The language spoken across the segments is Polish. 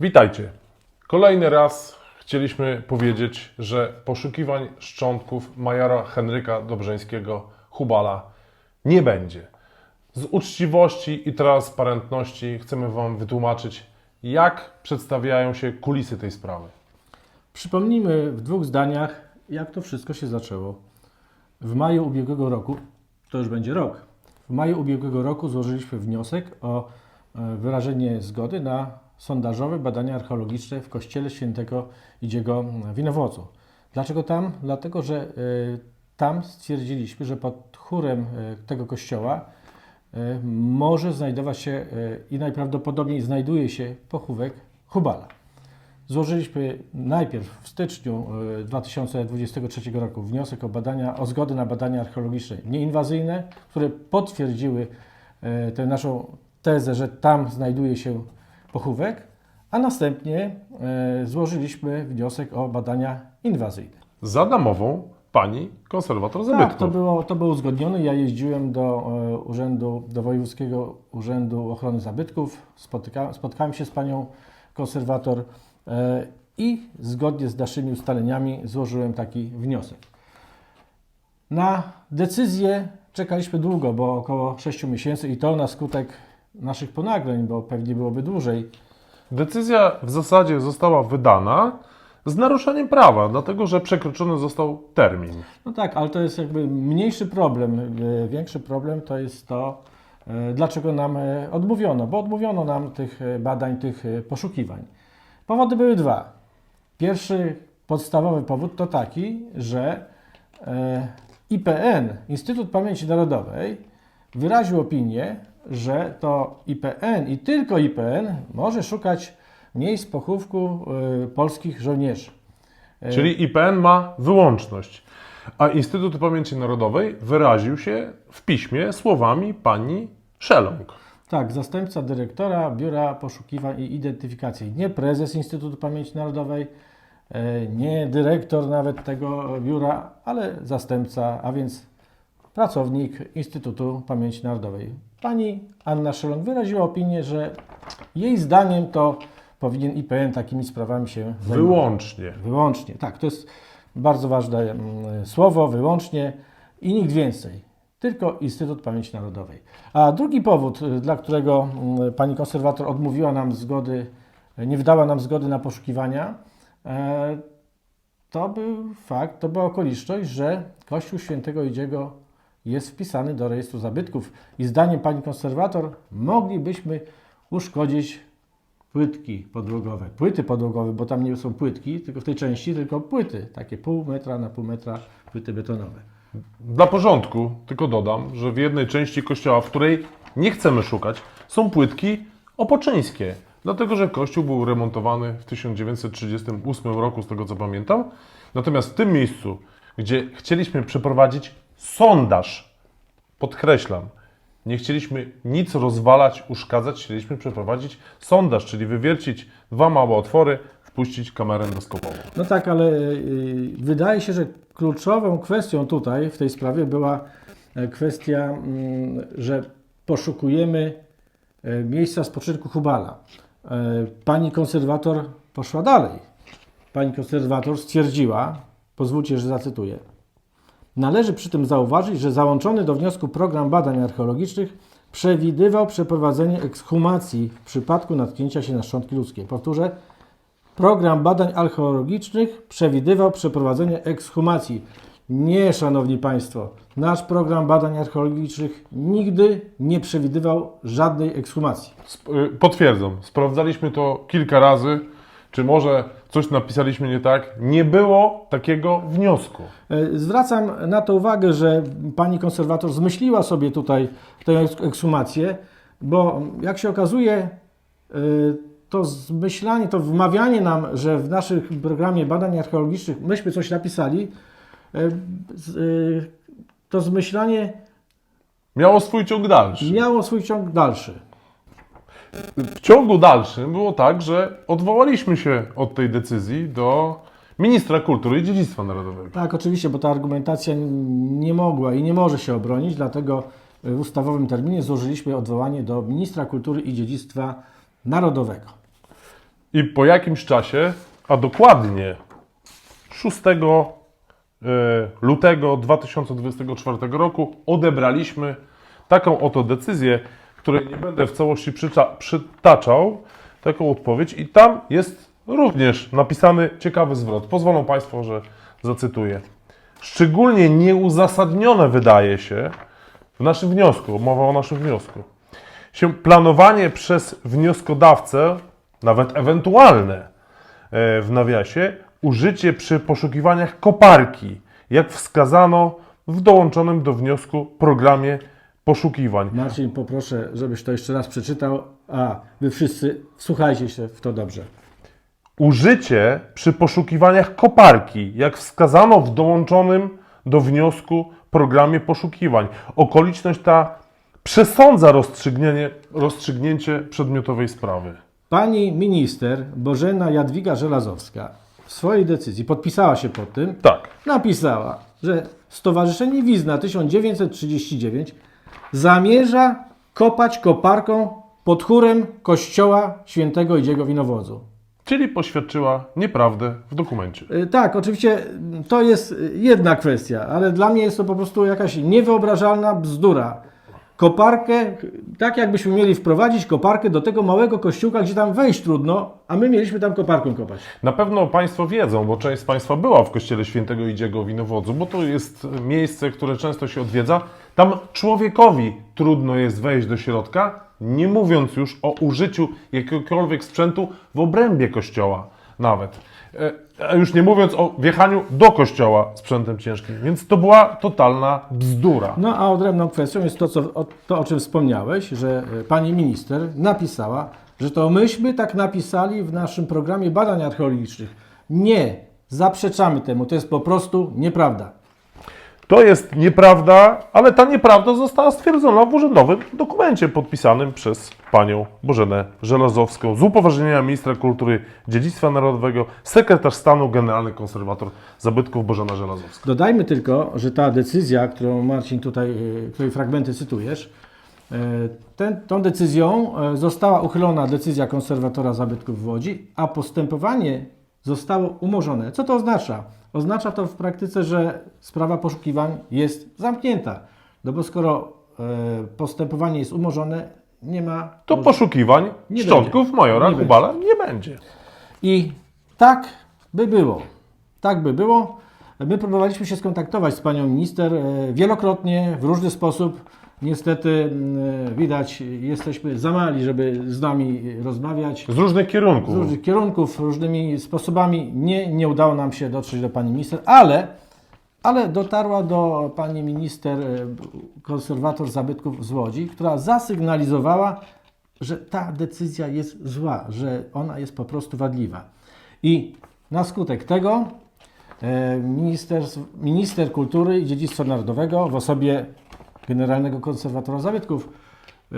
Witajcie. Kolejny raz chcieliśmy powiedzieć, że poszukiwań szczątków majora Henryka Dobrzeńskiego Hubala nie będzie. Z uczciwości i transparentności chcemy Wam wytłumaczyć, jak przedstawiają się kulisy tej sprawy. Przypomnijmy w dwóch zdaniach, jak to wszystko się zaczęło. W maju ubiegłego roku, to już będzie rok, w maju ubiegłego roku złożyliśmy wniosek o e, wyrażenie zgody na sondażowe badania archeologiczne w kościele świętego Idziego Winowodzu. Dlaczego tam? Dlatego, że e, tam stwierdziliśmy, że pod chórem e, tego kościoła e, może znajdować się i najprawdopodobniej znajduje się pochówek Hubala. Złożyliśmy najpierw w styczniu e, 2023 roku wniosek o, badania, o zgodę na badania archeologiczne nieinwazyjne, które potwierdziły tę naszą tezę, że tam znajduje się pochówek, a następnie e, złożyliśmy wniosek o badania inwazyjne. Za namową pani konserwator zabytków. Tak, to było, to było uzgodnione. Ja jeździłem do e, urzędu, do Wojewódzkiego Urzędu Ochrony Zabytków, spotyka, spotkałem się z panią konserwator e, i zgodnie z naszymi ustaleniami złożyłem taki wniosek. Na decyzję czekaliśmy długo, bo około 6 miesięcy i to na skutek naszych ponagleń, bo pewnie byłoby dłużej. Decyzja w zasadzie została wydana z naruszeniem prawa, dlatego że przekroczony został termin. No tak, ale to jest jakby mniejszy problem. E, Większy problem to jest to, e, dlaczego nam e, odmówiono, bo odmówiono nam tych badań, tych poszukiwań. Powody były dwa. Pierwszy podstawowy powód to taki, że IPN, Instytut Pamięci Narodowej, wyraził opinię, że to IPN i tylko IPN może szukać miejsc pochówku e, polskich żołnierzy. E, Czyli IPN ma wyłączność. A Instytut Pamięci Narodowej wyraził się w piśmie słowami pani Szelong. Tak, zastępca dyrektora Biura Poszukiwań i Identyfikacji. Nie prezes Instytutu Pamięci Narodowej, e, nie dyrektor nawet tego biura, ale zastępca, a więc pracownik Instytutu Pamięci Narodowej. Pani Anna Szelong wyraziła opinię, że jej zdaniem to powinien IPN takimi sprawami się zajmować. Wyłącznie. Wyłącznie, tak, to jest bardzo ważne mm, słowo, wyłącznie i nikt więcej. Tylko Instytut Pamięci Narodowej. A drugi powód, y, dla którego mm, pani konserwator odmówiła nam zgody, y, nie wydała nam zgody na poszukiwania, e, to był fakt, to była okoliczność, że Kościół Świętego Idziego jest wpisany do rejestru zabytków i zdaniem pani konserwator moglibyśmy uszkodzić płytki podłogowe. Płyty podłogowe, bo tam nie są płytki, tylko w tej części, tylko płyty, takie pół metra na pół metra płyty betonowe. Dla porządku tylko dodam, że w jednej części kościoła, w której nie chcemy szukać, są płytki opoczyńskie. Dlatego, że kościół był remontowany w 1938 roku, z tego co pamiętam. Natomiast w tym miejscu, gdzie chcieliśmy przeprowadzić sondaż, podkreślam, nie chcieliśmy nic rozwalać, uszkadzać, chcieliśmy przeprowadzić sondaż, czyli wywiercić dwa małe otwory, wpuścić kamerę endoskopową. No tak, ale y, wydaje się, że kluczową kwestią tutaj w tej sprawie była e, kwestia, mm, że poszukujemy e, miejsca spoczynku Hubala. E, Pani konserwator poszła dalej. Pani konserwator stwierdziła, pozwólcie, że zacytuję. Należy przy tym zauważyć, że załączony do wniosku program badań archeologicznych przewidywał przeprowadzenie ekshumacji w przypadku natknięcia się na szczątki ludzkie. Powtórzę, program badań archeologicznych przewidywał przeprowadzenie ekshumacji. Nie, szanowni państwo, nasz program badań archeologicznych nigdy nie przewidywał żadnej ekshumacji. Y, Potwierdzam, sprawdzaliśmy to kilka razy. Czy może coś napisaliśmy nie tak? Nie było takiego wniosku. E, Zwracam na to uwagę, że pani konserwator zmyśliła sobie tutaj tę eks- ekshumację, bo jak się okazuje, e, to zmyślanie, to wmawianie nam, że w naszym programie badań archeologicznych myśmy coś napisali, e, to zmyślanie Miało swój ciąg dalszy. miało swój ciąg dalszy. W ciągu dalszym było tak, że odwołaliśmy się od tej decyzji do ministra kultury i dziedzictwa narodowego. Tak, oczywiście, bo ta argumentacja nie mogła i nie może się obronić, dlatego w ustawowym terminie złożyliśmy odwołanie do ministra kultury i dziedzictwa narodowego. I po jakimś czasie, a dokładnie 6 e, lutego 2024 roku odebraliśmy taką oto decyzję, której nie będę w całości przyta- przytaczał, taką odpowiedź i tam jest również napisany ciekawy zwrot. Pozwolą Państwo, że zacytuję. Szczególnie nieuzasadnione wydaje się w naszym wniosku, mowa o naszym wniosku, się planowanie przez wnioskodawcę, nawet ewentualne e, w nawiasie, użycie przy poszukiwaniach koparki, jak wskazano w dołączonym do wniosku programie poszukiwań. Marcin, poproszę, żebyś to jeszcze raz przeczytał, a wy wszyscy wsłuchajcie się w to dobrze. Użycie przy poszukiwaniach koparki, jak wskazano w dołączonym do wniosku programie poszukiwań. Okoliczność ta przesądza rozstrzygnięcie, rozstrzygnięcie przedmiotowej sprawy. Pani minister Bożena Jadwiga Żelazowska w swojej decyzji podpisała się pod tym, Tak. napisała, że Stowarzyszenie Wizna 1939 zamierza kopać koparką pod chórem kościoła świętego Idziego Winowozu. Czyli poświadczyła nieprawdę w dokumencie. Y, Tak, oczywiście to jest jedna kwestia, ale dla mnie jest to po prostu jakaś niewyobrażalna bzdura. Koparkę, tak jakbyśmy mieli wprowadzić koparkę do tego małego kościółka, gdzie tam wejść trudno, a my mieliśmy tam koparką kopać. Na pewno Państwo wiedzą, bo część z Państwa była w kościele świętego Idziego Winowodzu, bo to jest miejsce, które często się odwiedza. Tam człowiekowi trudno jest wejść do środka, nie mówiąc już o użyciu jakiegokolwiek sprzętu w obrębie kościoła nawet. E, A już nie mówiąc o wjechaniu do kościoła sprzętem ciężkim. Więc to była totalna bzdura. No a odrębną kwestią jest to, co, to, o czym wspomniałeś, że y, pani minister napisała, że to myśmy tak napisali w naszym programie badań archeologicznych. Nie, zaprzeczamy temu, to jest po prostu nieprawda. To jest nieprawda, ale ta nieprawda została stwierdzona w urzędowym dokumencie podpisanym przez panią Bożenę Żelazowską z upoważnienia ministra kultury, dziedzictwa narodowego, sekretarz stanu, generalny konserwator zabytków Bożena Żelazowska. Dodajmy tylko, że ta decyzja, którą Marcin tutaj, y, której fragmenty cytujesz, y, ten, tą decyzją y, została uchylona decyzja konserwatora zabytków w Łodzi, a postępowanie zostało umorzone. Co to oznacza? Oznacza to w praktyce, że sprawa poszukiwań jest zamknięta. No bo skoro y, postępowanie jest umorzone, nie ma. To poszukiwań Nie szczątków majora Nie Kubala nie będzie. I tak by było. Tak by było. My próbowaliśmy się skontaktować z panią minister e, wielokrotnie, w różny sposób. Niestety mm, widać, jesteśmy za mali, żeby z nami rozmawiać. Z różnych Z kierunków. różnych kierunków, różnymi sposobami. Nie, nie udało nam się dotrzeć do pani minister, ale, ale dotarła do pani minister, e, konserwator zabytków z Łodzi, która zasygnalizowała, że ta decyzja jest zła, że ona jest po prostu wadliwa. I na skutek tego e, minister, minister kultury i dziedzictwa narodowego w osobie generalnego konserwatora zabytków e,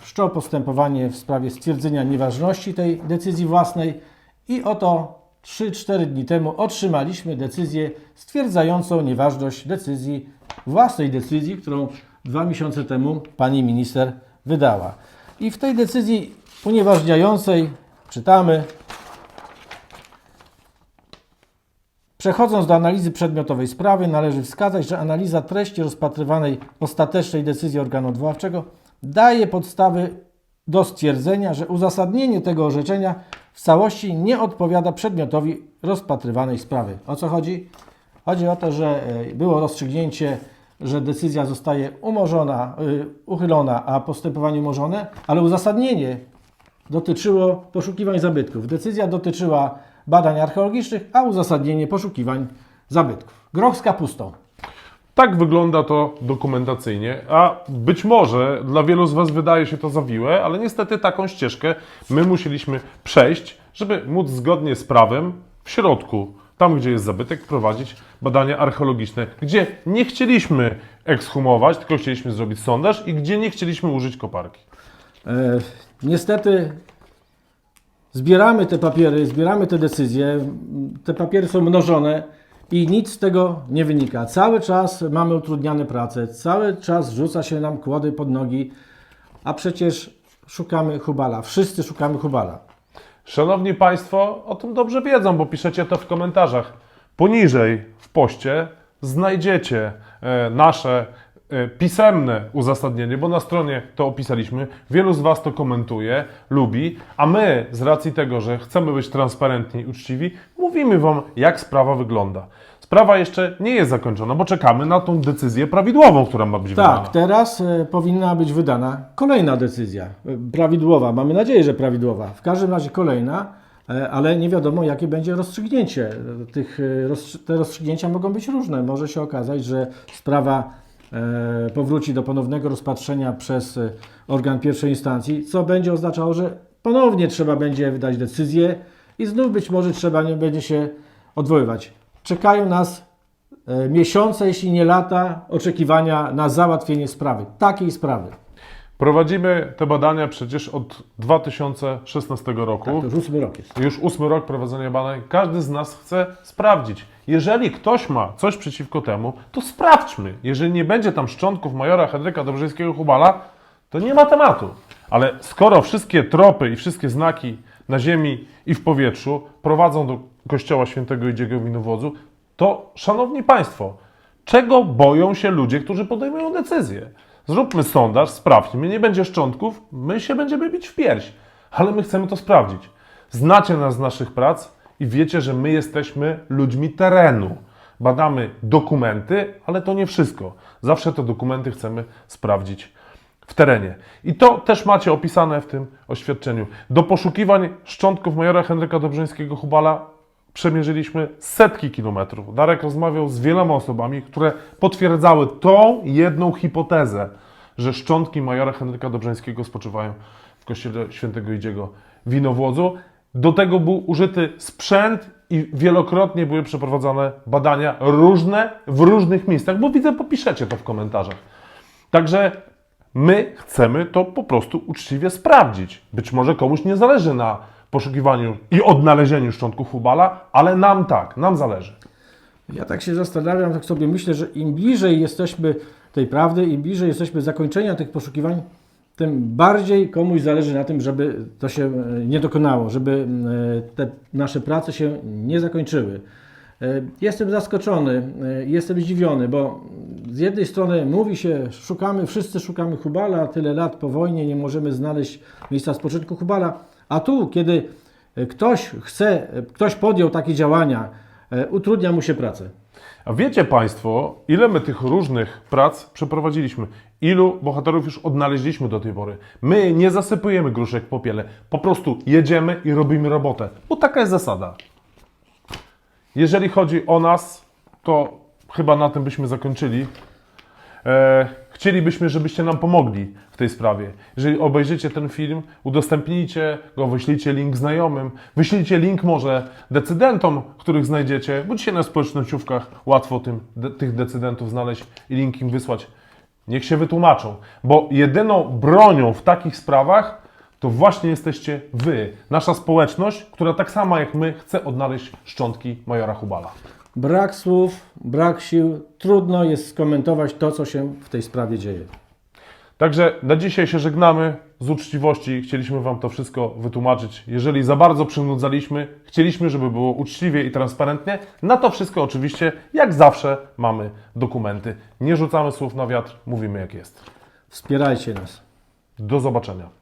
wszczął postępowanie w sprawie stwierdzenia nieważności tej decyzji własnej i oto 3-4 dni temu otrzymaliśmy decyzję stwierdzającą nieważność decyzji, własnej decyzji, którą dwa miesiące temu pani minister wydała. I w tej decyzji unieważniającej czytamy Przechodząc do analizy przedmiotowej sprawy, należy wskazać, że analiza treści rozpatrywanej ostatecznej decyzji organu odwoławczego daje podstawy do stwierdzenia, że uzasadnienie tego orzeczenia w całości nie odpowiada przedmiotowi rozpatrywanej sprawy. O co chodzi? Chodzi o to, że e, było rozstrzygnięcie, że decyzja zostaje umorzona, y, uchylona, a postępowanie umorzone, ale uzasadnienie dotyczyło poszukiwań zabytków. Decyzja dotyczyła badań archeologicznych, a uzasadnienie poszukiwań zabytków. Groch z kapustą. Tak wygląda to dokumentacyjnie, a być może dla wielu z Was wydaje się to zawiłe, ale niestety taką ścieżkę my musieliśmy przejść, żeby móc zgodnie z prawem w środku, tam gdzie jest zabytek, prowadzić badania archeologiczne, gdzie nie chcieliśmy ekshumować, tylko chcieliśmy zrobić sondaż i gdzie nie chcieliśmy użyć koparki. E, niestety zbieramy te papiery, zbieramy te decyzje, te papiery są mnożone i nic z tego nie wynika. Cały czas mamy utrudniane prace, cały czas rzuca się nam kłody pod nogi, a przecież szukamy Hubala. Wszyscy szukamy Hubala. Szanowni Państwo o tym dobrze wiedzą, bo piszecie to w komentarzach. Poniżej w poście znajdziecie e, nasze pisemne uzasadnienie, bo na stronie to opisaliśmy. Wielu z Was to komentuje, lubi, a my z racji tego, że chcemy być transparentni i uczciwi, mówimy Wam, jak sprawa wygląda. Sprawa jeszcze nie jest zakończona, bo czekamy na tą decyzję prawidłową, która ma być wydana. Tak, teraz e, powinna być wydana kolejna decyzja. e, Prawidłowa, mamy nadzieję, że prawidłowa. W każdym razie kolejna, e, ale nie wiadomo, jakie będzie rozstrzygnięcie. E, Tych, e, rozstrzy- te rozstrzygnięcia mogą być różne. Może się okazać, że sprawa e, powróci do ponownego rozpatrzenia przez e, organ pierwszej instancji, co będzie oznaczało, że ponownie trzeba będzie wydać decyzję i znów być może trzeba nie będzie się odwoływać. Czekają nas e, miesiące, jeśli nie lata, oczekiwania na załatwienie sprawy. Takiej sprawy. Prowadzimy te badania przecież od 2016 roku. Tak, to już ósmy rok jest. Już ósmy rok prowadzenia badań. Każdy z nas chce sprawdzić. Jeżeli ktoś ma coś przeciwko temu, to sprawdźmy. Jeżeli nie będzie tam szczątków majora Henryka Dobrzyńskiego-Hubala, to nie ma tematu. Ale skoro wszystkie tropy i wszystkie znaki na ziemi i w powietrzu prowadzą do kościoła świętego Idziego Winowodzu, to szanowni Państwo, czego boją się ludzie, którzy podejmują decyzje? Zróbmy sondaż, sprawdźmy, nie będzie szczątków, my się będziemy bić w pierś, ale my chcemy to sprawdzić. Znacie nas z naszych prac i wiecie, że my jesteśmy ludźmi terenu. Badamy dokumenty, ale to nie wszystko. Zawsze te dokumenty chcemy sprawdzić w terenie. I to też macie opisane w tym oświadczeniu. Do poszukiwań szczątków majora Henryka Dobrzyńskiego-Hubala przemierzyliśmy setki kilometrów. Darek rozmawiał z wieloma osobami, które potwierdzały tą jedną hipotezę, że szczątki majora Henryka Dobrzyńskiego spoczywają w kościele świętego Idziego Winowłodzu. Do tego był użyty sprzęt i wielokrotnie były przeprowadzane badania różne w różnych miejscach, bo widzę, popiszecie to w komentarzach. Także my chcemy to po prostu uczciwie sprawdzić. Być może komuś nie zależy na poszukiwaniu i odnalezieniu szczątków Hubala, ale nam tak, nam zależy. Ja tak się zastanawiam, tak sobie myślę, że im bliżej jesteśmy tej prawdy, im bliżej jesteśmy zakończenia tych poszukiwań, tym bardziej komuś zależy na tym, żeby to się e, nie dokonało, żeby e, te nasze prace się nie zakończyły. E, Jestem zaskoczony, jestem zdziwiony, bo z jednej strony mówi się, szukamy, wszyscy szukamy Hubala, tyle lat po wojnie nie możemy znaleźć miejsca spoczynku Hubala, a tu, kiedy e, ktoś chce, e, ktoś podjął takie działania, e, utrudnia mu się pracę. A wiecie Państwo, ile my tych różnych prac przeprowadziliśmy? Ilu bohaterów już odnaleźliśmy do tej pory? My nie zasypujemy gruszek w popiele. Po prostu jedziemy i robimy robotę. Bo taka jest zasada. Jeżeli chodzi o nas, to chyba na tym byśmy zakończyli. E, chcielibyśmy, żebyście nam pomogli w tej sprawie. Jeżeli obejrzycie ten film, udostępnijcie go, wyślijcie link znajomym, wyślijcie link może decydentom, których znajdziecie, bo dzisiaj na społecznościówkach łatwo tym, de, tych decydentów znaleźć i link im wysłać. Niech się wytłumaczą, bo jedyną bronią w takich sprawach to właśnie jesteście wy, nasza społeczność, która tak samo jak my chce odnaleźć szczątki majora Hubala. Brak słów, brak sił, trudno jest skomentować to, co się w tej sprawie dzieje. Także na dzisiaj się żegnamy z uczciwości. Chcieliśmy Wam to wszystko wytłumaczyć. Jeżeli za bardzo przynudzaliśmy, chcieliśmy, żeby było uczciwie i transparentnie. Na to wszystko oczywiście, jak zawsze, mamy dokumenty. Nie rzucamy słów na wiatr, mówimy jak jest. Wspierajcie nas. Do zobaczenia.